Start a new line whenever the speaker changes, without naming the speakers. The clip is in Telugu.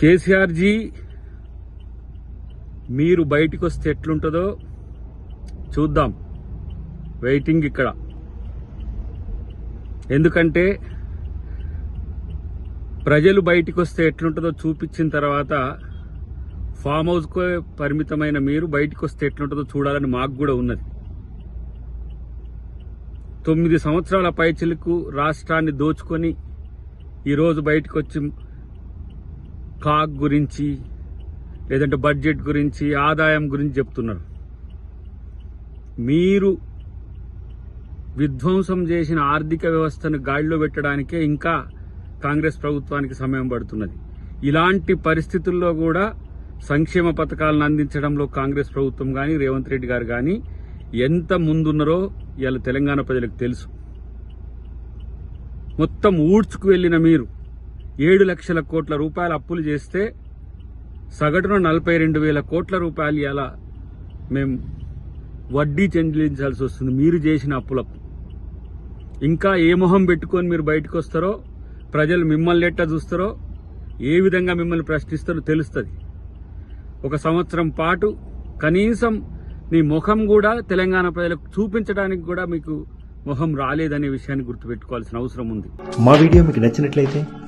కేసీఆర్జీ మీరు బయటికి వస్తే ఎట్లుంటుందో చూద్దాం. వెయిటింగ్ ఇక్కడ. ఎందుకంటే ప్రజలు బయటికి వస్తే ఎట్లుంటుందో చూపించిన తర్వాత ఫామ్ హౌస్కు పరిమితమైన మీరు బయటికి వస్తే ఎట్లుంటుందో చూడాలని మాకు కూడా ఉన్నది. తొమ్మిది సంవత్సరాల పైచిలకు రాష్ట్రాన్ని దోచుకొని ఈరోజు బయటకు వచ్చి కాగ్ గురించి లేదంటే బడ్జెట్ గురించి ఆదాయం గురించి చెప్తున్నారు. మీరు విధ్వంసం చేసిన ఆర్థిక వ్యవస్థను గాడిలో పెట్టడానికే ఇంకా కాంగ్రెస్ ప్రభుత్వానికి సమయం పడుతున్నది. ఇలాంటి పరిస్థితుల్లో కూడా సంక్షేమ పథకాలను అందించడంలో కాంగ్రెస్ ప్రభుత్వం కానీ రేవంత్ రెడ్డి గారు కానీ ఎంత ముందున్నారో ఇవాళ తెలంగాణ ప్రజలకు తెలుసు. మొత్తం ఊడ్చుకు వెళ్ళిన మీరు ఏడు లక్షల కోట్ల రూపాయల అప్పులు చేస్తే సగటున నలభై రెండు వేల కోట్ల రూపాయలు ఇలా మేము వడ్డీ చెల్లించాల్సి వస్తుంది. మీరు చేసిన అప్పులకు. ఇంకా ఏ మొహం పెట్టుకొని మీరు బయటకు వస్తారో ప్రజలు మిమ్మల్ని ఎట్టా చూస్తారో ఏ విధంగా మిమ్మల్ని ప్రశ్నిస్తారో తెలుస్తుంది. ఒక సంవత్సరం పాటు కనీసం నీ ముఖం కూడా తెలంగాణ ప్రజలకు చూపించడానికి కూడా మీకు మొహం రాలేదనే విషయాన్ని గుర్తుపెట్టుకోవాల్సిన అవసరం ఉంది.
మా వీడియో మీకు నచ్చినట్లయితే